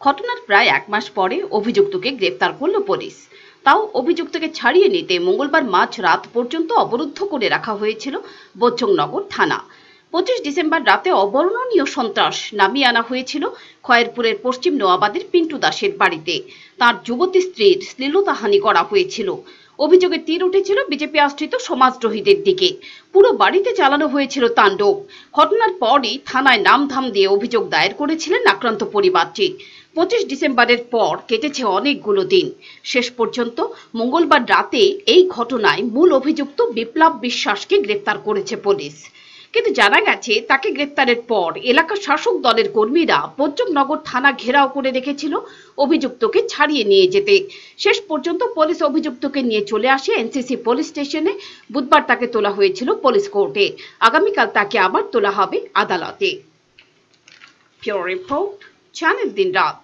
ঘটনার প্রায় এক মাস পরে অভিযুক্তকে গ্রেপ্তার করল পুলিশ। তাও অভিযুক্তকে ছাড়িয়ে নিতে মঙ্গলবার মাঝ রাত পর্যন্ত অবরুদ্ধ করে রাখা হয়েছিল বচ্চংনগর থানা। পঁচিশ ডিসেম্বর রাতে অবর্ণনীয় সন্ত্রাস নামিয়ে আনা হয়েছিল খয়েরপুরের পশ্চিম নোয়াবাদের পিন্টু দাসের বাড়িতে। তার যুবতী স্ত্রীর শ্লীলতাহানি করা হয়েছিল। অভিযোগের তীর উঠেছিল বিজেপি আশ্রিত সমাজদ্রোহীদের দিকে। পুরো বাড়িতে চালানো হয়েছিল তাণ্ডব। ঘটনার পরই থানায় নামধাম দিয়ে অভিযোগ দায়ের করেছিলেন আক্রান্ত পরিবারটি। পঁচিশ ডিসেম্বরের পর কেটেছে অনেকগুলো দিন। শেষ পর্যন্ত মঙ্গলবার রাতে এই ঘটনায় মূল অভিযুক্ত বিপ্লব বিশ্বাসকে গ্রেপ্তার করেছে পুলিশ। কিন্তু জানা গেছে, তাকে গ্রেপ্তারের পর এলাকার শাসক দলের কর্মীরা পঞ্চমনগর থানা ঘেরাও করে রেখেছিল অভিযুক্তকে ছাড়িয়ে নিয়ে যেতে। শেষ পর্যন্ত পুলিশ অভিযুক্তকে নিয়ে চলে আসে এনসিসি পুলিশ স্টেশনে। বুধবার তাকে তোলা হয়েছিল পুলিশ কোর্টে। আগামীকাল তাকে আবার তোলা হবে আদালতে। রিপোর্ট, চ্যানেল দিন রাত।